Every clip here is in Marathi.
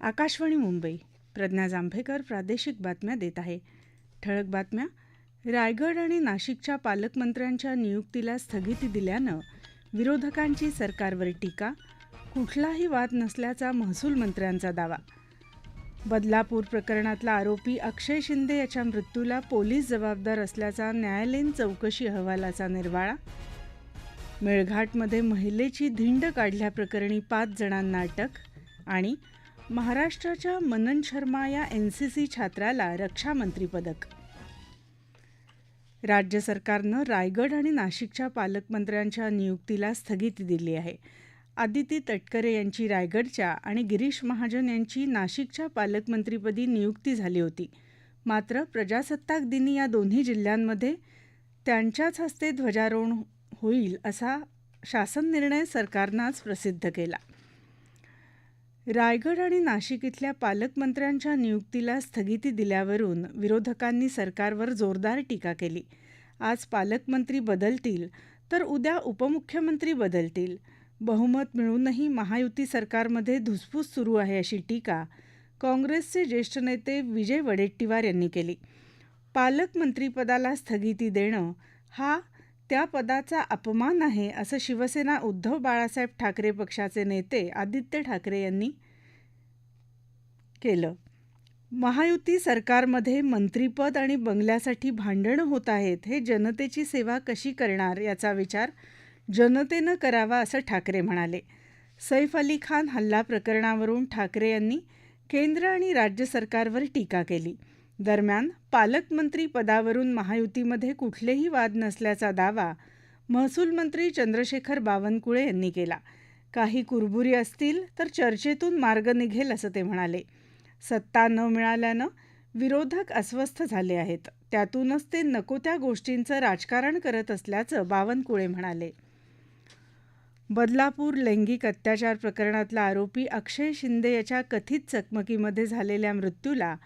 आकाशवाणी मुंबई प्रज्ञा जांभेकर प्रादेशिक बातम्या देत आहे. ठळक बातम्या रायगड आणि नाशिकच्या पालकमंत्र्यांच्या नियुक्तीला स्थगिती दिल्यानं विरोधकांची सरकारवर टीका कुठलाही वाद नसल्याचा महसूल मंत्र्यांचा दावा. बदलापूर प्रकरणातला आरोपी अक्षय शिंदे याच्या मृत्यूला पोलीस जबाबदार असल्याचा न्यायालयीन चौकशी अहवालाचा निर्वाळा. मेळघाटमध्ये महिलेची धिंड काढल्याप्रकरणी पाच जणांना अटक आणि महाराष्ट्राच्या मनन शर्मा या एनसीसी छात्राला रक्षामंत्री पदक. राज्य सरकारनं रायगड आणि नाशिकच्या पालकमंत्र्यांच्या नियुक्तीला स्थगिती दिली आहे. आदिती तटकरे यांची रायगडच्या आणि गिरीश महाजन यांची नाशिकच्या पालकमंत्रीपदी नियुक्ती झाली होती. मात्र प्रजासत्ताक दिनी या दोन्ही जिल्ह्यांमध्ये त्यांच्याच हस्ते ध्वजारोहण होईल असा शासन निर्णय सरकारनं आज प्रसिद्ध केला. रायगड आणि नाशिक इथल्या पालकमंत्र्यांच्या नियुक्तीला स्थगिती दिल्यावरून विरोधकांनी सरकारवर जोरदार टीका केली. आज पालकमंत्री बदलतील तर उद्या उपमुख्यमंत्री बदलतील. बहुमत मिळूनही महायुती सरकारमध्ये धुसफूस सुरू आहे अशी टीका काँग्रेसचे ज्येष्ठ नेते विजय वडेट्टीवार यांनी केली. पालकमंत्रीपदाला स्थगिती देणं हा त्या पदाचा अपमान आहे असं शिवसेना उद्धव बाळासाहेब ठाकरे पक्षाचे नेते आदित्य ठाकरे यांनी केलं. महायुती सरकारमध्ये मंत्रीपद आणि बंगल्यासाठी भांडणं होत आहेत हे जनतेची सेवा कशी करणार याचा विचार जनतेनं करावा असं ठाकरे म्हणाले. सैफ अली खान हल्ला प्रकरणावरून ठाकरे यांनी केंद्र आणि राज्य सरकारवर टीका केली. दरम्यान पालकमंत्री पदावरून महायुतीमध्ये कुठलेही वाद नसल्याचा दावा महसूल मंत्री चंद्रशेखर बावनकुळे यांनी केला. काही कुरबुरी असतील तर चर्चेतून मार्ग निघेल असं ते म्हणाले. सत्ता न मिळाल्यानं विरोधक अस्वस्थ झाले आहेत. त्यातूनच ते नको त्या गोष्टींचं राजकारण करत असल्याचं बावनकुळे म्हणाले. बदलापूर लैंगिक अत्याचार प्रकरणातला आरोपी अक्षय शिंदे याच्या कथित चकमकीमध्ये झालेल्या मृत्यूला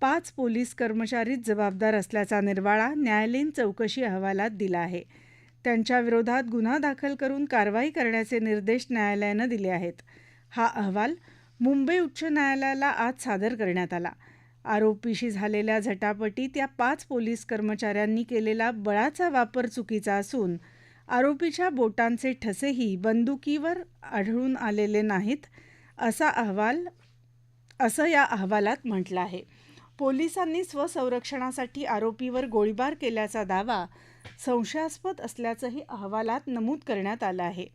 पाच पोलीस कर्मचारीच जबाबदार असल्याचा निर्वाळा न्यायालयीन चौकशी अहवालात दिला आहे. त्यांच्याविरोधात गुन्हा दाखल करून कारवाई करण्याचे निर्देश न्यायालयानं दिले आहेत. हा अहवाल मुंबई उच्च न्यायालयाला आज सादर करण्यात आला. आरोपीशी झालेल्या झटापटीत या पाच पोलीस कर्मचाऱ्यांनी केलेला बळाचा वापर चुकीचा असून आरोपीच्या बोटांचे ठसेही बंदुकीवर आढळून आलेले नाहीत असा अहवाल असं या अहवालात म्हटलं आहे. पोलिसांनी स्वसंरक्षणासाठी आरोपीवर गोळीबार केल्याचा दावा संशयास्पद असल्याचंही अहवालात नमूद करण्यात आलं आहे.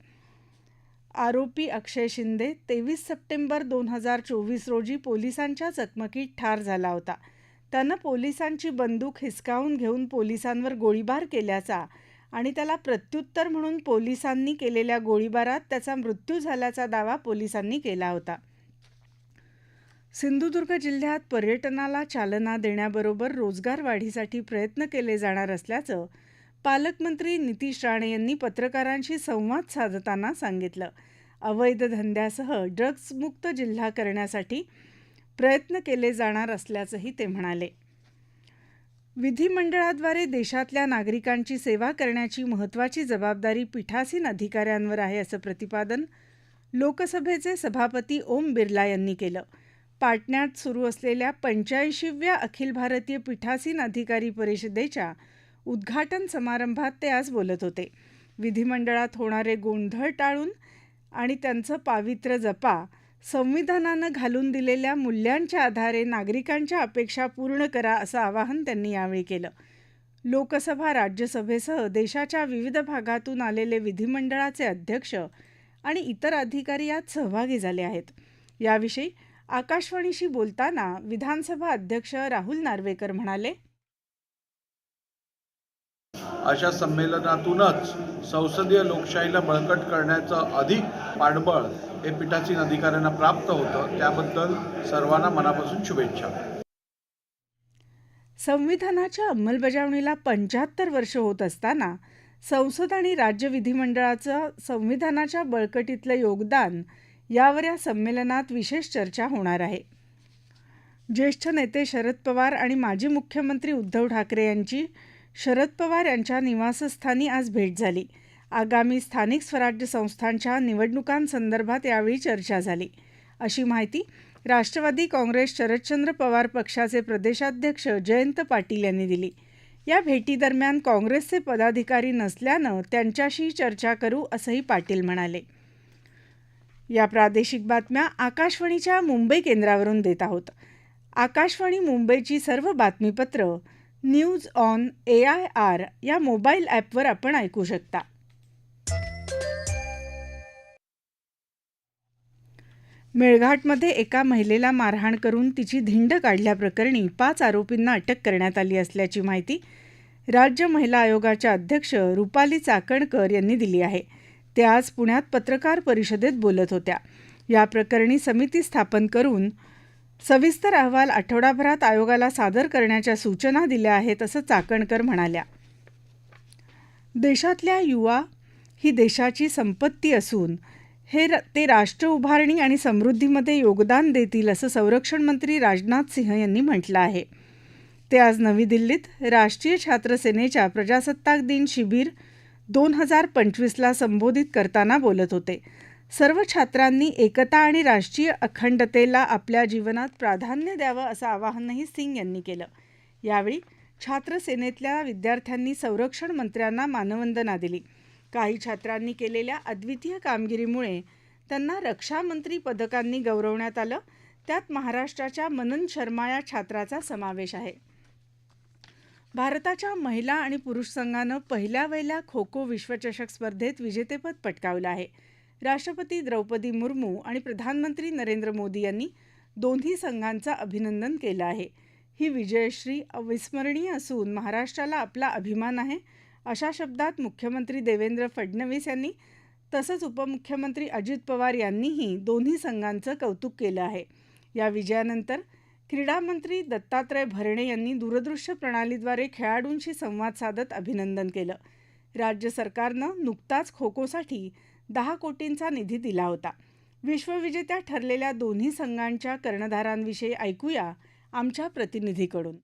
आरोपी अक्षय शिंदे तेवीस सप्टेंबर दोन हजार चोवीस रोजी पोलिसांच्या चकमकीत ठार झाला होता. त्यानं पोलिसांची बंदूक हिसकावून घेऊन पोलिसांवर गोळीबार केल्याचा आणि त्याला प्रत्युत्तर म्हणून पोलिसांनी केलेल्या गोळीबारात त्याचा मृत्यू झाल्याचा दावा पोलिसांनी केला होता. सिंधुदुर्ग जिल्ह्यात पर्यटनाला चालना देण्याबरोबर रोजगार वाढीसाठी प्रयत्न केले जाणार असल्याचं पालकमंत्री नितीश राणे यांनी पत्रकारांशी संवाद साधताना सांगितलं. अवैध धंद्यासह ड्रग्जमुक्त जिल्हा करण्यासाठी प्रयत्न केले जाणार असल्याचंही ते म्हणाले. विधिमंडळाद्वारे देशातल्या नागरिकांची सेवा करण्याची महत्त्वाची जबाबदारी पीठासीन अधिकाऱ्यांवर आहे असं प्रतिपादन लोकसभेचे सभापती ओम बिर्ला यांनी केलं. पाटण्यात सुरू असलेल्या पंच्याऐंशीव्या अखिल भारतीय पीठासीन अधिकारी परिषदेच्या उद्घाटन समारंभात ते आज बोलत होते. विधिमंडळात होणारे गोंधळ टाळून आणि त्यांचं पावित्र्य जपा संविधानानं घालून दिलेल्या मूल्यांच्या आधारे नागरिकांच्या अपेक्षा पूर्ण करा असं आवाहन त्यांनी यावेळी केलं. लोकसभा राज्यसभेसह देशाच्या विविध भागातून आलेले विधिमंडळाचे अध्यक्ष आणि इतर अधिकारी यात सहभागी झाले आहेत. याविषयी आकाशवाणीशी बोलताना विधानसभा अध्यक्ष राहुल नार्वेकर म्हणाले अशा संमेलनातूनच संसदीय लोकशाहीला बळकट करण्याचं अधिक पाठबळ हे पीठासीन अधिकाऱ्यांना प्राप्त होतं. त्याबद्दल सर्वांना मनापासून शुभेच्छा. संविधानाच्या अंमलबजावणीला पंच्याहत्तर वर्ष होत असताना संसद आणि राज्य विधिमंडळाचं संविधानाच्या बळकटीतलं योगदान यावर या संमेलनात विशेष चर्चा होणार आहे. ज्येष्ठ नेते शरद पवार आणि माजी मुख्यमंत्री उद्धव ठाकरे यांची शरद पवार यांच्या निवासस्थानी आज भेट झाली. आगामी स्थानिक स्वराज्य संस्थांच्या निवडणुकांसंदर्भात यावेळी चर्चा झाली. अशी माहिती राष्ट्रवादी काँग्रेस शरदचंद्र पवार पक्षाचे प्रदेशाध्यक्ष जयंत पाटील यांनी दिली. या भेटीदरम्यान काँग्रेसचे पदाधिकारी नसल्यानं त्यांच्याशी चर्चा करू असंही पाटील म्हणाले. या प्रादेशिक बातम्या आकाशवाणीच्या मुंबई केंद्रावरून देत आहोत. आकाशवाणी मुंबईची सर्व बातमीपत्र news on A I R या मोबाईल ॲपवर आपण ऐकू शकता. मेळघाटमध्ये एका महिलेला मारहाण करून तिची धिंड काढल्याप्रकरणी पाच आरोपींना अटक करण्यात आली असल्याची माहिती राज्य महिला आयोगाच्या अध्यक्ष रुपाली चाकणकर यांनी दिली आहे. ते आज पुण्यात पत्रकार परिषदेत बोलत होत्या. या प्रकरणी समिती स्थापन करून सविस्तर अहवाल आठवडाभरात आयोगाला सादर करण्याच्या सूचना दिल्या आहेत असं चाकणकर म्हणाल्या. देशातल्या युवा ही देशाची संपत्ती असून हे ते राष्ट्र उभारणी आणि समृद्धीमध्ये योगदान देतील असं संरक्षण मंत्री राजनाथ सिंह यांनी म्हटलं आहे. ते आज नवी दिल्लीत राष्ट्रीय छात्र सेनेच्या प्रजासत्ताक दिन शिबिर दोन हजार पंचवीसला संबोधित करताना बोलत होते. सर्व छात्रांनी एकता आणि राष्ट्रीय अखंडतेला आपल्या जीवनात प्राधान्य द्यावं असं आवाहनही सिंग यांनी केलं. यावेळी छात्र सेनेतल्या विद्यार्थ्यांनी संरक्षण मंत्र्यांना मानवंदना दिली. काही छात्रांनी केलेल्या अद्वितीय कामगिरीमुळे त्यांना रक्षामंत्री पदकांनी गौरवण्यात आलं. त्यात महाराष्ट्राच्या मनन शर्मा या छात्राचा समावेश आहे. भारताच्या महिला आणि पुरुष संघानं पहिल्या वहिल्या खो खो विश्वचषक स्पर्धेत विजेतेपद पटकावलं आहे. राष्ट्रपती द्रौपदी मुर्मू आणि प्रधानमंत्री नरेंद्र मोदी यांनी दोन्ही संघांचं अभिनंदन केलं आहे. ही विजयश्री अविस्मरणीय असून महाराष्ट्राला आपला अभिमान आहे अशा शब्दात मुख्यमंत्री देवेंद्र फडणवीस यांनी तसंच उपमुख्यमंत्री अजित पवार यांनीही दोन्ही संघांचं कौतुक केलं आहे. या विजयानंतर क्रीडा मंत्री दत्तात्रय भरणे यांनी दूरदृश्य प्रणालीद्वारे खेळाडूंशी संवाद साधत अभिनंदन केलं. राज्य सरकारनं नुकताच खो खोसाठी दहा कोटींचा निधी दिला होता. विश्वविजेत्या ठरलेल्या दोन्ही संघांच्या कर्णधारांविषयी ऐकूया आमच्या प्रतिनिधीकडून.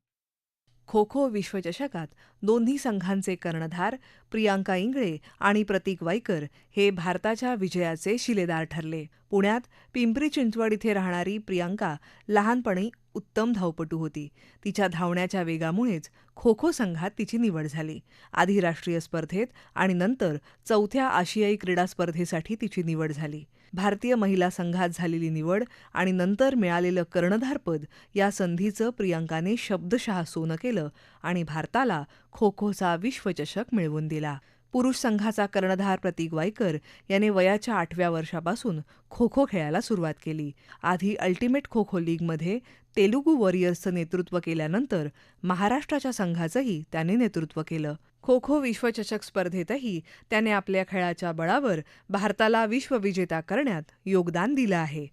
खो खो विश्वचषकात दोन्ही संघांचे कर्णधार प्रियांका इंगळे आणि प्रतीक वाईकर हे भारताच्या विजयाचे शिलेदार ठरले. पुण्यात पिंपरी चिंचवड इथे राहणारी प्रियांका लहानपणी उत्तम धावपटू होती. तिच्या धावण्याच्या वेगामुळेच खो खो संघात तिची निवड झाली. आधी राष्ट्रीय स्पर्धेत आणि नंतर चौथ्या आशियाई क्रीडा स्पर्धेसाठी तिची निवड झाली. भारतीय महिला संघात झालेली निवड आणि नंतर मिळालेलं कर्णधारपद या संधीचं प्रियांकाने शब्दशः सोनं केलं आणि भारताला खो खोचा विश्वचषक मिळवून दिला. पुरुष संघाचा कर्णधार प्रतीक वायकर याने वयाच्या आठव्या वर्षापासून खो खो खेळायला सुरुवात केली. आधी अल्टिमेट खो खो लीगमध्ये तेलुगू वॉरियर्सचं नेतृत्व केल्यानंतर महाराष्ट्राच्या संघाचंही त्याने नेतृत्व केलं. खो खो विश्वचषक स्पर्धेतही त्याने आपल्या खेळाच्या बळावर भारताला विश्वविजेता करण्यात योगदान दिलं आहे.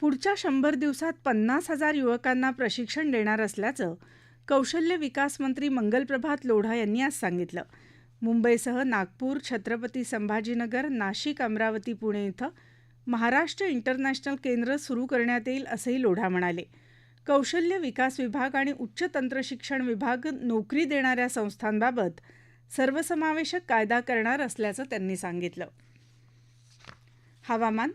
पुढच्या शंभर दिवसात पन्नास हजार युवकांना प्रशिक्षण देणार असल्याचं कौशल्य विकास मंत्री मंगलप्रभात लोढा यांनी आज सांगितलं. मुंबईसह नागपूर छत्रपती संभाजीनगर नाशिक अमरावती पुणे इथं महाराष्ट्र इंटरनॅशनल केंद्र सुरू करण्यात येईल असंही लोढा म्हणाले. कौशल्य विकास विभाग आणि उच्च तंत्रशिक्षण विभाग नोकरी देणाऱ्या संस्थांबाबत सर्वसमावेशक कायदा करणार असल्याचं त्यांनी सांगितलं. हवामान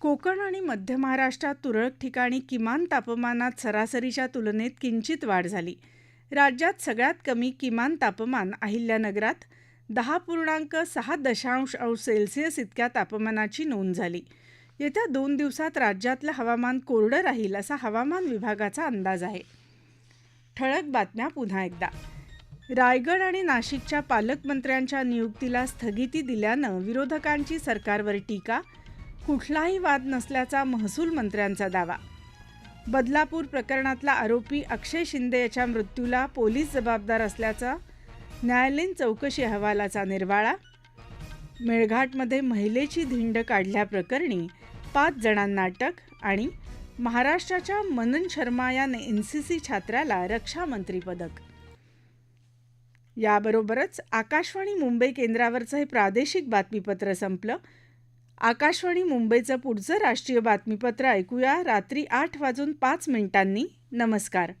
कोकण आणि मध्य महाराष्ट्रात तुरळक ठिकाणी किमान तापमानात सरासरीच्या तुलनेत किंचित वाढ झाली. राज्यात सगळ्यात कमी किमान तापमान अहिल्यानगरात दहा पूर्णांक सहा दशांश अंश सेल्सिअस इतक्या तापमानाची नोंद झाली. येत्या दोन दिवसात राज्यातलं हवामान कोरडं राहील असा हवामान विभागाचा अंदाज आहे. ठळक बातम्या पुन्हा एकदा. रायगड आणि नाशिकच्या पालकमंत्र्यांच्या नियुक्तीला स्थगिती दिल्यानं विरोधकांची सरकारवर टीका कुठलाही वाद नसल्याचा महसूल मंत्र्यांचा दावा. बदलापूर प्रकरणातला आरोपी अक्षय शिंदे याच्या मृत्यूला पोलीस जबाबदार असल्याचा न्यायालयीन चौकशी अहवालाचा निर्वाळा. मेळघाटमध्ये महिलेची धिंड काढल्याप्रकरणी पाच जणांना अटक आणि महाराष्ट्राच्या मनन शर्मा या एन सी सी छात्राला रक्षामंत्री पदक. याबरोबरच आकाशवाणी मुंबई केंद्रावरचं हे प्रादेशिक बातमीपत्र संपलं. आकाशवाणी मुंबईचं पुढचं राष्ट्रीय बातमीपत्र ऐकूया. रात्री आठ वाजून पाच मिनिटांनी. नमस्कार.